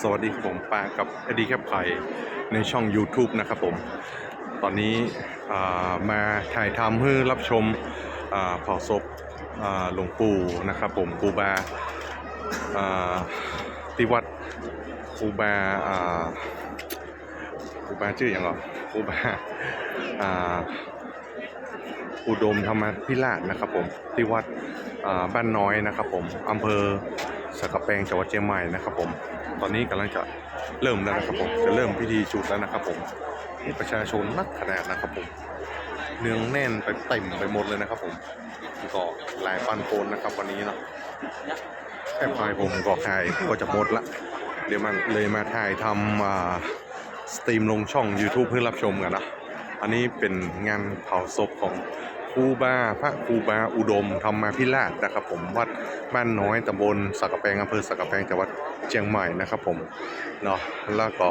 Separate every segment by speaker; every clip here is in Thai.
Speaker 1: สวัสดีครับผมปากับอดีแคปไข่ในช่อง YouTube นะครับผม ตอนนี้มาถ่ายทำเพื่อรับชมเผาศพหลวงปู่นะครับผมครูบาอ่าที่วัดครูบาอ่าครูบาชื่ออย่างเหรอครูบาอุดมธรรมพิราชนะครับผมที่วัดบ้านน้อยนะครับผมอำเภอ สักกะแปงจังหวัดเชียงใหม่นะครับผมตอนนี้กำลังจะเริ่มแล้วนะครับผมจะเริ่มพิธีจุดแล้วนะครับผมนี่ประชาชนนักขนาดนะครับผมเนืองแน่นไปเต็มไปหมดเลยนะครับผมก็หลายปันโคนนะครับวันนี้เนาะแค่พายผมก็ขายก็จะหมดละเดี๋ยวมันเลยมาถ่ายทำอ่าสตรีมลงช่อง YouTube เพื่อรับชมกันนะ อันนี้เป็นงานเผาศพของ ครูบาพระครูบาอุดมธรรมาพิราชนะครับ ผมวัดบ้านน้อยตำบลสักกะแปงอำเภอสักกะแปงจังหวัดเชียงใหม่นะครับ ผมเนาะแล้วก็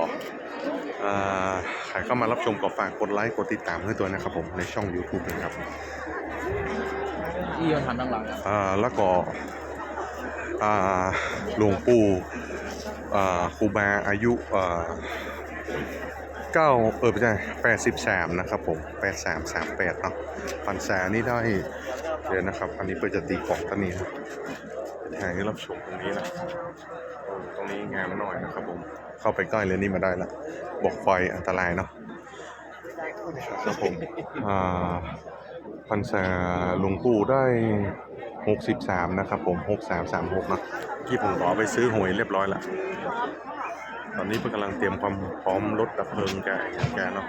Speaker 1: อ่าใครเข้ามารับชมก็ฝากกดไลค์กดติดตามให้ตัวนะครับผมในช่อง YouTube นะครับ
Speaker 2: ที่มันทำดังหลังครับ
Speaker 1: อ่าแล้วก็อ่าหลวงปู่อ่าครูบาอายุอ่า เก้าเออไม่ใช่แปดสิบสามนะครับผมแปดสามสามแปดเนาะพันษานี่ได้เดี๋ยวนะครับ อันนี้เพื่อจะตีของตอนนี้นะถ่ายให้รับชมตรงนี้นะตรงนี้งามหน่อยนะครับผม เข้าไปใกล้เลยนี่มาได้ละบอกไฟอันตรายเนาะครับผมอ่าพันษาหลวงปู่ได้63นะครับผม6336เนอะที่ผมขอไปซื้อหวยเรียบร้อยแล้ว ตอนนี้เพิ่งกำลังเตรียมความพร้อมรถดับเพลิงแกแกเนาะ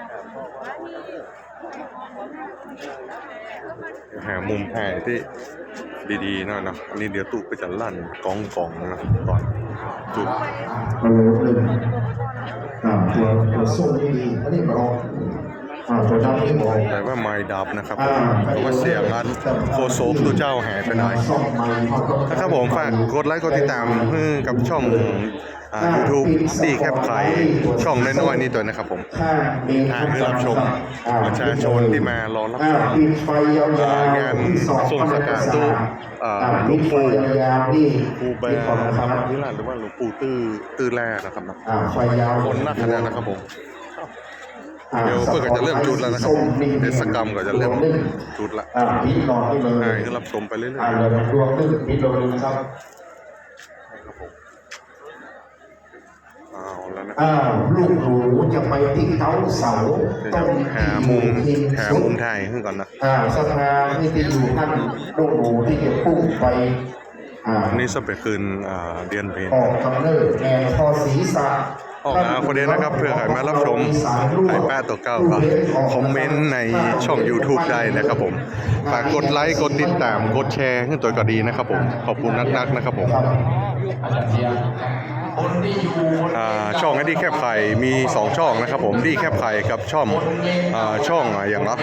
Speaker 1: หามุมถ่ายที่ดีๆหน่อยเนาะอันนี้เดี๋ยวตู้ก็จะลั่นกองกองๆนะก่อนจุด
Speaker 3: อ่าตัวตัวส้มนี่ดีอันนี้บอกอ่าตัวดำนี่บอก
Speaker 1: แต่ว่าไม้ดับนะครับผมเพราะว่าเสียงอันโคโซกตัวเจ้าหายไปไหน
Speaker 3: ส้มไม้เขาต้อง
Speaker 1: นะครับผมฝากกดไลค์กดติดตามเพื่อกับช่องอ่า YouTube ดีแคบไข่ช่องน้อยๆนี่ตัวนะครับผม
Speaker 3: ถ้ามี
Speaker 1: ถ่ายให้รับชมประชาชนที่มารอรับ
Speaker 3: อ่า
Speaker 1: ชม
Speaker 3: ปิดไฟยาว
Speaker 1: อ่างาน
Speaker 3: ๆที่สอง
Speaker 1: ทรงสกัดตู้อ่า
Speaker 3: อ่า
Speaker 1: หลวงปู่
Speaker 3: ปิดไฟยาวๆนี่
Speaker 1: ครูแบ
Speaker 3: ปิดก่อน
Speaker 1: ร์
Speaker 3: นะ
Speaker 1: ธ
Speaker 3: ค
Speaker 1: ร
Speaker 3: รั
Speaker 1: ร
Speaker 3: บ
Speaker 1: มพิราชหรือว่าหลวงปู่ตื้อตื้อแร่นะครับเนาะ
Speaker 3: อ่าไฟยาว
Speaker 1: คนนักขนาดนะครับผม
Speaker 3: อ่า
Speaker 1: เดี๋ยวเพื่อนก็จะเริ่มจุดแล้วนะครับ
Speaker 3: ส้มนี่
Speaker 1: เทศกรรมก็จะเริ่มจุดละ
Speaker 3: อ่าพี่นอนให้เลย
Speaker 1: ถ่ายให้รับชมไปเรื่อย
Speaker 3: อ่า
Speaker 1: ๆ
Speaker 3: เลยดวงนึงพี่ดวงนึงครับ
Speaker 1: ครับผมเอาแล้วนะ
Speaker 3: อ้าวลูกหนูจะไปที่เขาเสา
Speaker 1: เดี๋ยว
Speaker 3: ต้
Speaker 1: จะ
Speaker 3: น
Speaker 1: หามุม
Speaker 3: หิน
Speaker 1: หา
Speaker 3: สุ
Speaker 1: มุ
Speaker 3: ด
Speaker 1: มถ่ายขึ้นก่อนนะ
Speaker 3: อ่าสภาที่จะอยู่ท่านลูกหนูที่จะพุ่งไปอ่า
Speaker 1: อันนี้สเปคคืนอ่าเดือนเพล
Speaker 3: ออกกำเนิดแนวพอศีรษะ
Speaker 1: ออกมาคนเดียวนะครับเพื่อใครมารับชมไอแป้ตัวเก้าก็คอมเมนต์ในช่อง YouTube ได้นะครับผมฝากกดไลค์กดติดตามกดแชร์ขึ้นตัวก็ดีนะครับผมขอบคุณนักๆนะครับผม ช่องไอ้ดีแคบไข่มี 2 ช่องนะครับผมดีแคบไข่กับช่องอช่องอย่างละ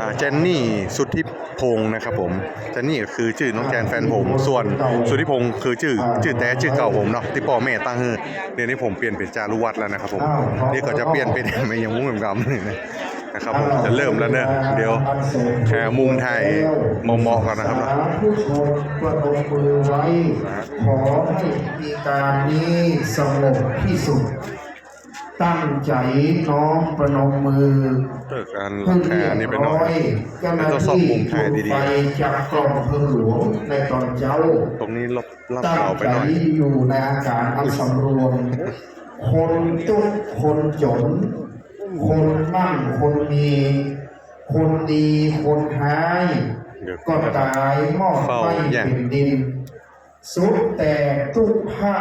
Speaker 1: อ่าเจนนี่สุทธิพงศ์นะครับผมเจนนี่ก็คือชื่อน้องแจนแฟนผม ส่วนสุทธิพงศ์คือชื่อชื่อแต่ชื่อเก่าผมเนาะที่พ่อแม่ตั้งให้เดี๋ยวนี้ผมเปลี่ยนเป็นจารุวัฒน์แล้วนะครับผมนี่ก็จะเปลี่ยนเป็นไม่ยังมุ้งเหมือนกันนะครับผมจะเริ่มแล้วเนอะเดี๋ยวหามุมถ่ายเหมาะๆก่อนนะครับนะ
Speaker 3: สาธุชนประนมมือไว้ขอให้มีการนี้สงบที่สุด ตั้งใจน้อมประนมมือ
Speaker 1: เลิกการ
Speaker 3: เพิ่ง
Speaker 1: แค่
Speaker 3: เรีย
Speaker 1: อันนี้
Speaker 3: บ
Speaker 1: ไปหน่
Speaker 3: ร้
Speaker 1: อ
Speaker 3: อยยเจ้าห
Speaker 1: แล้
Speaker 3: น้าว
Speaker 1: ก็ซ่อม
Speaker 3: ที่
Speaker 1: มุมถ่าย
Speaker 3: ถูก
Speaker 1: ดี
Speaker 3: ไปจากกล่องเพลิงหลวงในตอนเช้า
Speaker 1: ๆตรงนี้รับรับ
Speaker 3: ตั้ง
Speaker 1: เก่าไป
Speaker 3: ใจ
Speaker 1: หน่อย
Speaker 3: อยู่ในอาการอันสำรวม คนทุกข์คนจน คนมั่งคนมี คนดีคนหาย
Speaker 1: เดี๋ยว
Speaker 3: ก็ตายมอบ
Speaker 1: เฝ้า
Speaker 3: ให้
Speaker 1: แย่ง
Speaker 3: แผ่นดิน สุดแต่ทุกพระ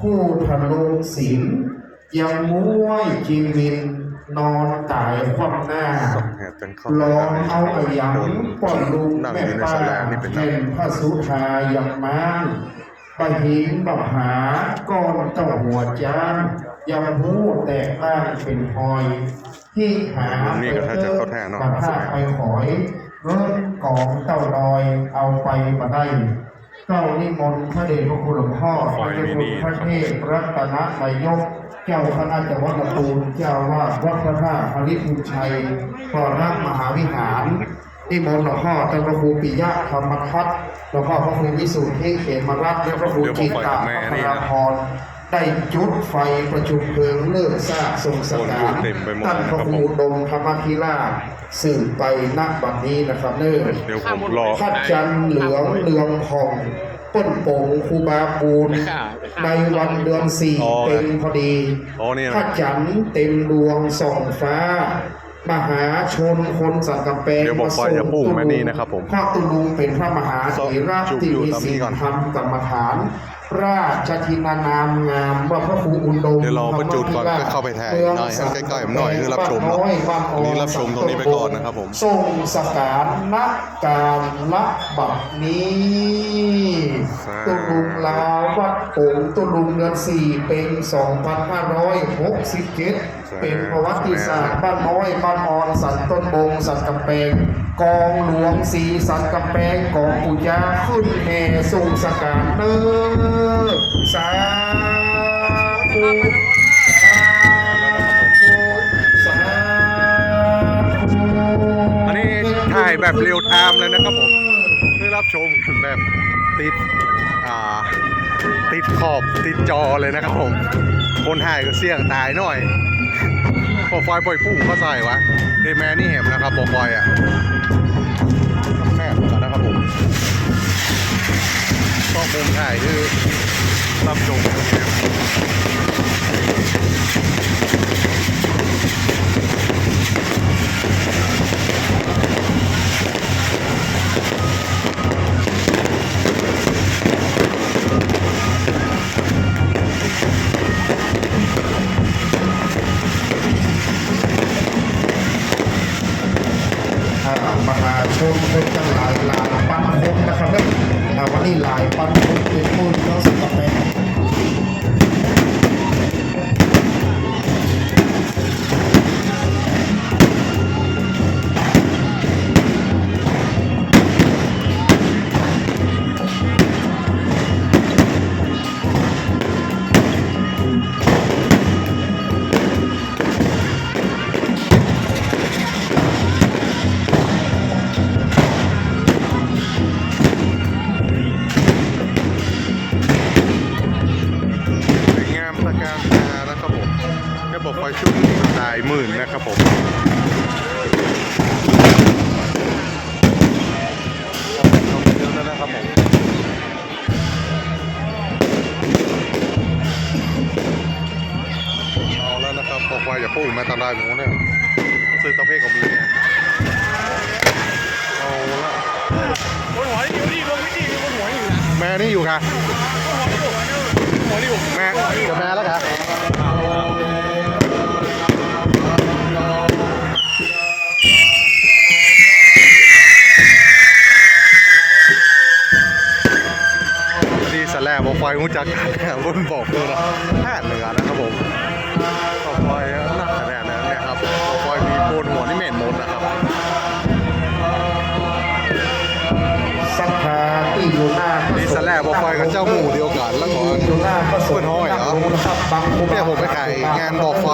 Speaker 3: ผู้ทะลุศีลยังม้วยจีวินนอนตายคว่ำหน้า
Speaker 1: แอบเป็นเข้า
Speaker 3: ลองเอาอายังป้อนลุง
Speaker 1: นั่ง
Speaker 3: แม่
Speaker 1: อยู่ใน
Speaker 3: ป้า
Speaker 1: สลานี่เป็น
Speaker 3: แห่งพระสุธายังม้างปะหินบักหาก้อนเต้าหัวจ้างยังหูแตกบ้างเป็นหอย ที่หา
Speaker 1: นี่ก็ถ้าจะเข้าท่าเนาะ
Speaker 3: บัท่าไปขอยเริ่มกองเต้าลอยเอาไปมาได้ เก้านิมนต์พระเดชพระคุณหลวงพ่อพระเดชพระคุณพระเทพรัตนนายก เจ้าคณะจังหวัดลำพูนเจ้าวาดวัดพระธาตุพริภูชัยพรรักมหาวิหารนิมนต์หลวงพ่อท่านพระครูปิยะธรรมทัตหลวงพ่อพระครูวิสุทธิ์เฮงเขมรัตน์และพระครูจิตตาพัทรพร ได้จุดไฟประชุมเพลิงเลิกซากทรงสกา
Speaker 1: คน
Speaker 3: ร
Speaker 1: เต็มไปหมด
Speaker 3: ตั้งพระ
Speaker 1: นะครับผม
Speaker 3: ภูดมธรรมธิราชสืบไปนักบัดนี้นะครับเนิ่
Speaker 1: เดี๋ยวผมรอ
Speaker 3: พระจันทร์เหลืองเรืองผ่องป้นโป่งครูบาปูนในวันเดือนสี่
Speaker 1: อ๋อ
Speaker 3: เป็นพอดี
Speaker 1: อ๋อเนี่ยนะ
Speaker 3: พระจันทร์เต็มดวงส่องฟ้า มหาชนคนสัตว์กำแพง
Speaker 1: เดี๋ยวบอกไฟจะพุ่งมานี่นะครับผม
Speaker 3: พระตุลุงเป็นพระมหาเถระ
Speaker 1: จุบ
Speaker 3: ที่
Speaker 1: อยู่
Speaker 3: มี
Speaker 1: ตามนี้
Speaker 3: สิ่ง
Speaker 1: ก่อน
Speaker 3: ทำกรรมฐาน ราชทินานามงามว่าพระครูอุดม
Speaker 1: เดี๋ยวรอประจุดก่อน
Speaker 3: ธรรมธิร
Speaker 1: ก็เข้าไปถ่าย
Speaker 3: มืง
Speaker 1: หน่อยให้ใกล้ๆหน่อยคือรับชม
Speaker 3: บ้าน
Speaker 1: เนาะ
Speaker 3: น้อยบ้านอ่อ
Speaker 1: นี่รับชมตรงนี้ไปก่อนนะครับผม
Speaker 3: ทรงสการนักการละบัดนี้ตุลุงลาววัด โป่งตุลุงเดือนสี่เป็น 2,567 เป็นประวัติศาสตร์บ้านน้อยบ้านอ่อนสันต้นบงสันกำแพงกองหลวงสีสันกำแพงกองปุยาขึ้นแห่ทรงสการเนอสาธุสาธุสาธุ
Speaker 1: อันนี้ถ่ายแบบเรียลไทม์เลยนะครับผมได้รับชมกันแบบติดอ่า ติดขอบติดจอเลยนะครับผม คนหายก็เสี่ยงตายหน่อยพอไฟปล่อยพุ่งก็ใส่วะเดแมนนี่เห็นนะครับปอไฟอะแคบแล้วนะครับผมก็มุมถ่ายคือรับชม กัน
Speaker 3: อ่ามหาชนเป็นจังหลายหลายปันคงนะครับเนี่ยอ่าวันนี้หลายปันคงเป็นผู้น้องสังกะแปง
Speaker 1: หลายหมื่นนะครับผมลงเยอะแล้วนะครับผมเอาแล้วนะครับบอกไฟอย่าพุ่งมาตามได้หมูเนี่ยซื้อตะเพกของมีเนี่ยเอาละ
Speaker 2: บนหัวนี่อยู่นี่ลงไม่ดีบนหัวอยู่นะ
Speaker 1: แม่นี่อยู่ค่ะ
Speaker 2: หัวนี่อยู่
Speaker 1: แม่เดี๋ยวแม่แล้วค่ะ แลบบอกไฟงูจักกันบนบอกเลยนะแพทย์เหนือนะครับผมบอกไฟหนักขนาดนั้นเนี่ยครับบอกไฟมีโบนหัวนี่เหม็นหมดนะครับ
Speaker 3: สัทธาที่อยู่หน้าพระ
Speaker 1: ดี
Speaker 3: สงฆ์
Speaker 1: สแลบบอกไฟกับเจ้าหมู่เดียวกัน แล้วก่อน
Speaker 3: ที่อยู่หน้าพระสง
Speaker 1: เพื่อน
Speaker 3: ฆ์
Speaker 1: ห้อยเหรอ
Speaker 3: ตั้งนะครับบางครูบา
Speaker 1: เนี่ยผมไปขายงานบอกไฟ